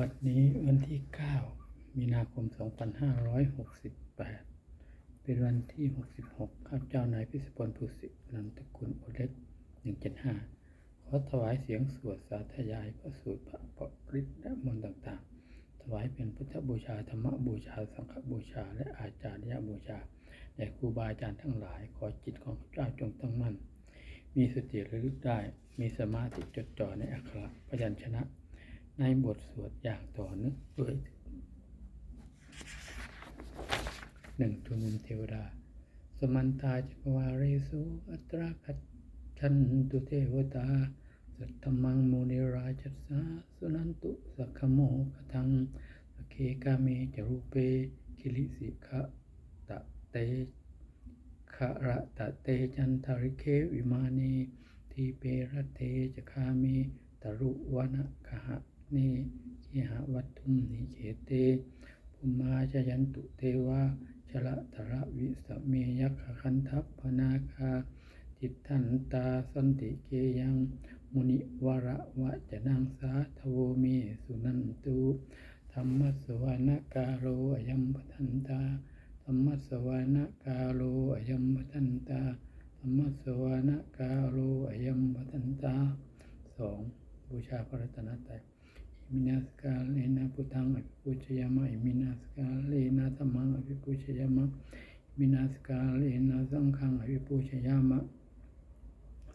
บัดนี้วันที่ 9 มีนาคม 2568 เป็นวันที่ 66 ข้าพเจ้านายพิสพลภูสินามตะกุลโอเล็ก 175 ขอถวายเสียงสวดสาธยายพระสูตรพระปริตและมนต์ต่างๆ ถวายเป็นพุทธบูชา ธรรมบูชา สังฆบูชา และอาจารยบูชาแด่ครูบาอาจารย์ทั้งหลาย ขอจิตของข้าพเจ้าจงตั้งมั่น มีสติระลึกได้ มีสมาธิจดจ่อในอักขระพยัญชนะ ในบทสวดอย่างต่อเนื่องด้วยหนึ่งทุนุมเทวดา สมันตาจักวาเรสุอัตราคัจฉันตุเทวตา สัตตมังโมนิราชัสสาสุนันตุสักขโมกทังสเคกาเมจรูเปคิลิสิขะตะเตขะระตะเตจันทริเควิมานีทีเประเตจคามีตรุวนะคหะ นคิหะวัตถุมนิเขเตภูมาชยันตุเทวาชละตระวิสเมยักขคันทัพพนาคาจิตทันตาสันติเกยังมุนิวระวะจะนังสาทโวเมสุนันตุธรรมสวานกาโรอยัมปทันตาธรรมสวานกาโลอยัมปทันตาธรรมสวานกาโลอยัมปทันตาสองบูชาพระรัตนตรัย มินาสกาเลนะพุทธังอภิปุชยามะอิมินาสกาเลนะธรรมังอภิปุชยามะมินาสกาเลนะสังฆังอภิปุชยามะ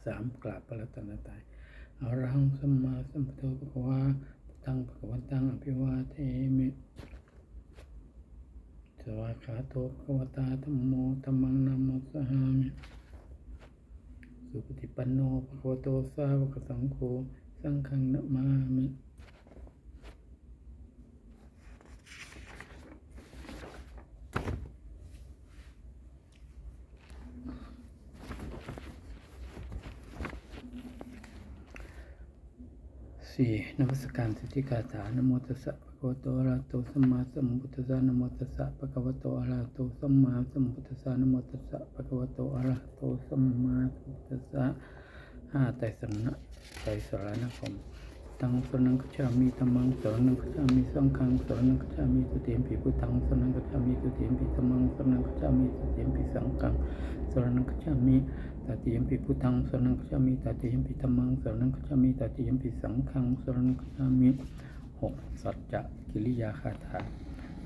สามกราบพระรัตนตรัยอรหังสัมมาสัมพุทโธภควาพุทธังภควันตังอภิวาเทมิสวากขาโตภควตาธรรมโมธรรมังนามัสสหามิสุปฏิปันโนภควโตสาวกสังโฆสังฆังนะมามิ สี่นมัสการสิทธิกาถานโมตัสสะภะคะวะโตอะระหะโตสัมมาสัมพุทธัสสะนโมตัสสะภะคะวะโตอะระหะโตสัมมาสัมพุทธัสสะนโมตัสสะภะคะวะโตอะระหะโตสัมมาสัมพุทธัสสะห้าไตรสรณะไตรสรณคมตังสรนังกัจฉามิธัมมังสรนังกัจฉามิสังฆังสรนังกัจฉามิตุเตียมปิพุทธังสรนังกัจฉามิตุเตียมปิธัมมังสรนังกัจฉามิตุเตียมปิสังฆังสรนังกัจฉามิ ตติยมปิพุทธังสรนังกัจฉามิตติยมปิธัมมังสรนังกัจฉามิตติยมปิสังฆังสรนังกัจฉามิหกสัจจะกิริยาคาถา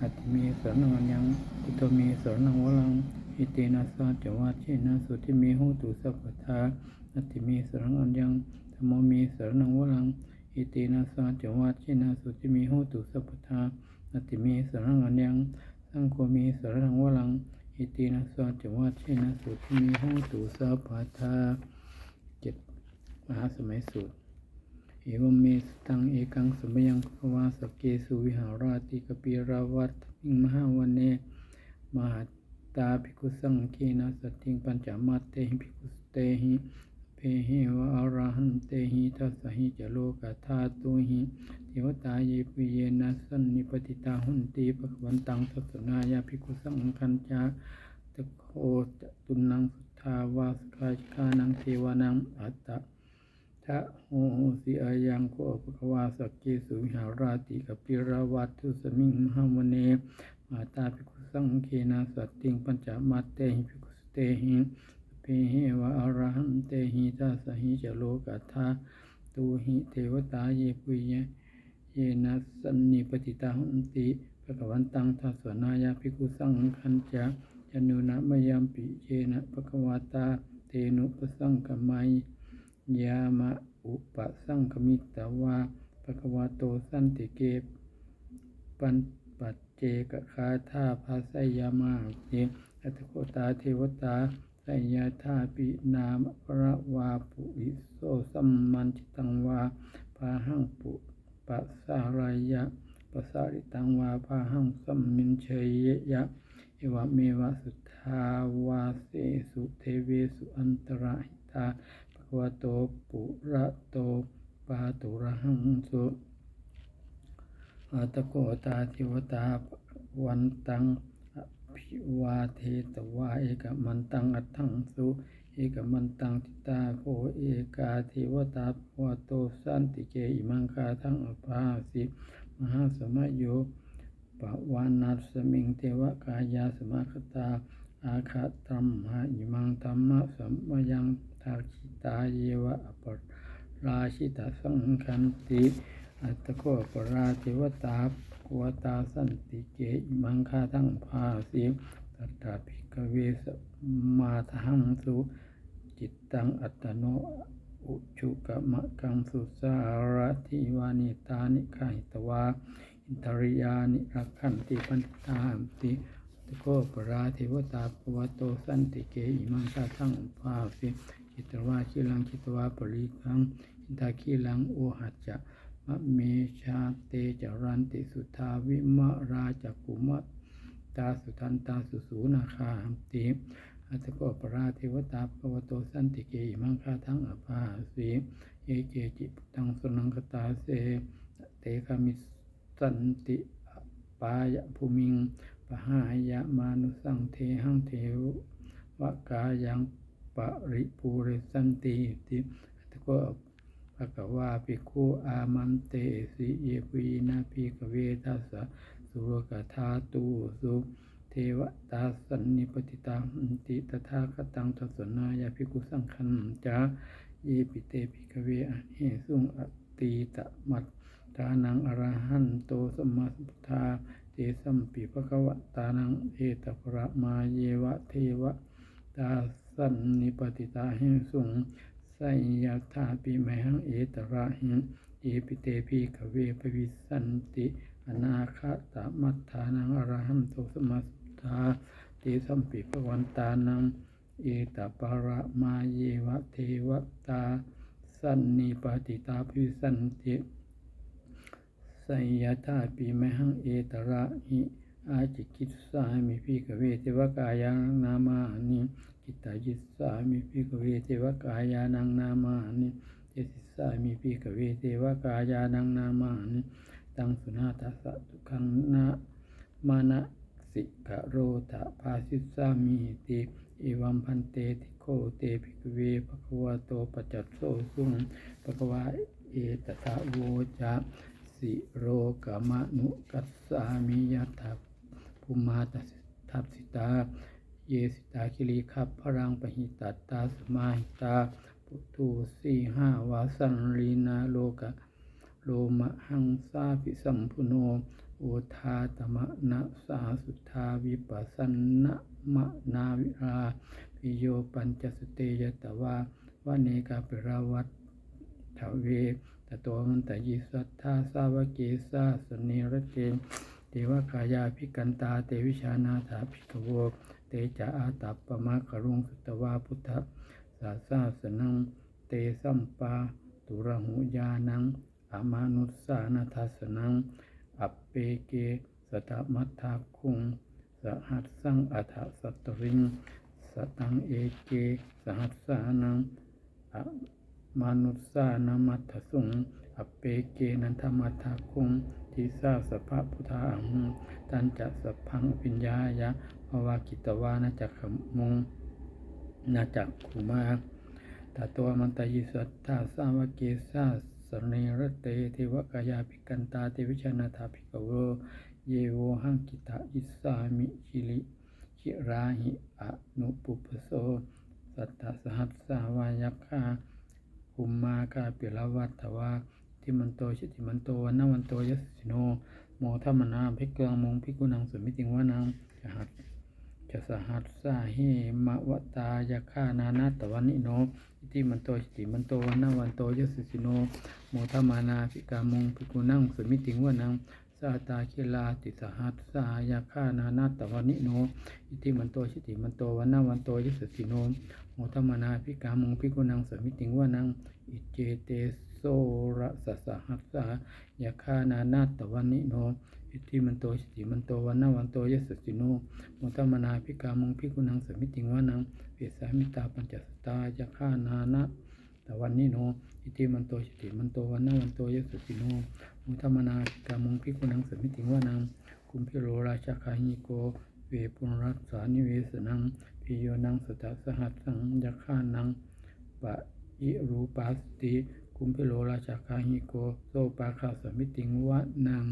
อัติเมสรนังอัญญังพุทโธเมสรนังวลังอิเตนะสัจวัชเชนะสุติเมหุตุสัพพทาอัติเมสรนังอัญญังธรรมเมสรนังวลังอิเตนะสัจวัชเชนะสุติเมหุตุสัพพทาอัติเมสรนังอัญญังสังโฆเมสรนังวลัง อิตินะสัจวัชเชนะสุติมีหูตุสัพพะทาเจ็ดมหาสมัยสูตรเอวเมสตังเอกังสมยังภวาสเกสุวิหาราติกปีราวัตมิงมหาวันเนมหาตาภิกขุสังเคนะสติงปัญจมาเตหิภิกขุสเตหิเพหิวะอรหันเตหิทัสสหิจโลกธาตุหิ เทวตาเยปุเยนะสันนิปติตาหุนตีปะวันตังสัสนายาภิกุสังคัญจาตะโคตตุนังสุทาวาสกาชิกานังเทวานังอัตตะทะโหสิอายังโคภควาสักเกสุวิหาราติกปิราวัตุสมิงมหามเนมาตาภิกุสังเคนะสัตติงปัญจมาเตหิภิกุสเตหิเพหิวะอรหันเตหิทัสหิจโลกัทาตูหิเทวตาเยปุยเย เยนะสันนิปติตาหุนติภะคะวันตังทัสสนายาภิกุสังคัญจาจนุนะมยัมปิเยนะภะคะวาตาเตนุปสังกมัยยามะอุปสังคมิตวาภะคะวะโตสันติเกปันปัจเจกคาธาภาสยามาเตอัตโกตาเทวตาสยาธาปินามพระวาปุริโสสัมมันจิตังวาพาหังปุ ปัสสารายะปัสสาริตังวาพาหังสัมมินเชยยะเอวะเมวะสุทธาวาเสสุเทเวสุอันตรหิตาปะวโตปุระโตปาตุระหังสุอาตโกตาทิวตาวันตัง ภิวาเทตวาเอกมันตังอัตถังสุเอกมันตังทิตาโคเอกาเทวตาภวโตสันติเกอิมังคาทังอภาสิมหาสมะโยปวานัสมิงเทวกายาสมาคตา อาคาตัมหะอิมังธรรมะสมยังทาคิตาเยวะอปราชิตาสังคันติอัตโกปราเทวตาภ วตาสันติเกอิมังคาทั้งภาสีตัตถาภิกเวสมาทังสุจิตตังอัตโนอุชุกะมะกังสุสารทิวานิตานิไขตวาอินทริยานิรักขันติปันตามติตะโกปราเทวตาปวโตสันติเกอิมังคาทั้งภาสีจิตวาชิลังจิตวาปริคังอินทาคีลังโอหัจจะ มะเมชาเตจรันติสุทาวิมะราจกุมะตาสุทันตาสุสูนาคาหัมติอัตโกปราเทวตาภวโตสันติเกอิมังคาทั้งอภาสีเอเจจิปตังสุนังคตาเสเตคามิสันติปายะภูมิงปหายะมานุสังเทหังเทวกายังปริปูเรสันติติอัตโก ภะคะวาภิกขุอามันเตสิเยปีนาภิกขเวทัสสะสุรกธาตูสุเทวตาสันนิปติตังติตถาคตังทัสสนายาภิกขุสังคันจาเยปิเตภิกขเวอเนสุงอตีตะมัตตานังอรหันโตสมมาสมพุทธาเตสัมปิภะคะวะตานังเอตประมาเยวะเทวตาสันนิปติตาหิสุง สยธาปิแมหังเอตระหิงเอปิเตพีขเวปวิสันติอนาคาตมัฏฐานังอรหันโตสมัสสาเตสัมปิภวันตานังเอตปาระมาเยวะเทวตาสันนิปติตาภิสันติไสยธาปิแมหังเอตระหิอาจิกิสสามิพิกเวเทวกายังนามานิ กิตายิสสามิภิกขเวเทวกายานังนามานิเจสิสามิภิกขเวเทวกายานังนามานิตังสุนาทัสสุขังนะมานะสิกะโรตะภาสิสสามิติเอวัมพันเตติโคเตภิกเวภควะโตปจัตโสสุงภควาเอตตะโวจะสิโรกามะนุกัสสามิยัตถภูมาตัสทัพสิตา เยสิตาคิริขับพรังปหิตัตตาสมาหิตาปุตุสีห้าวาสันลีนาโลกะโลมะหังสาปิสัมพุโนโอทาตมะนะสาสุทาวิปัสสนะมะนาวิราปิโยปัญจสเตยตวาวะเนกาเปราวัตถเวตโตมันตยิสัทธาสาวกเกสาสเนรเตเทวกายาภิกันตาเตวิชานาถาภิกขโว ตจะอาตัปปะมะกรุงสุตวาพุทธศาสาสนัง เตสัมปาตุระหุยานังอามานุสานาทัสนัง อัปเปเกสตมัทธาคุงสหัสสังอัฏฐสัตริง สตังเอเกสหัสสานังอมานุสานามัทธสุง อัปเปเกนันทมัทธาคุง ทิสาสภะพุทธาหังตันจะสพพังปิญญายะภวากิตวานาจักขมงนาจักขุมาตาตัวมันตยิสัทธาสาวกเกสาสเนรเตเทวกายาภิกันตาเตวิชนาถาภิกเวเยโวหังกิตาอิสามิชิลิชิราหิอนุปุปโสสัตตสหัสสาวายัคคาคุมมากาเปิลวัตถวา ทิมันโตชิติมันโตวันนวันโตยัสสิโนโมทัมมนาภิกเกงมงภิกุนังสุมิติงวานังจะหัสจะสหัสสาเหมะวตายาคานานาตวันนิโนอิติมันโตชิติมันโตวันนาวันโตยัสสิโนโมทัมมนาภิกามงภิกุนังสุมิติงวานังสาตาคิลาติสหัสสายาคานานาตวันนิโนอิติมันโตชิติมันโตวันนาวันโตยัสสิโนโมทัมมนาภิกามงภิกุนังสุมิติงวานังอิเจเต โสระสสหัสสายาคานานาตวันนิโนอิติมันโตชิติมันโตวันนาวันโตยัสสิโนโมตัมนาภิกามงภิกุนังสมิติงวานังเปสามิตาปัญจสตายาฆ่านานะตะวันนิโนอิติมันโตชิติมันโตวันนาวันโตยัสสิโนโมตัมนาภิกามงภิกุนังสมิติงวานังคุมพิโรราชคาหิโกเวปุรัสสานิเวสนังพิโยนังสตสหัสสังยาฆ่านังปะอิรูปัสติ มพิโลราชาคาหิโกโซปาคาสมิติงวะนัง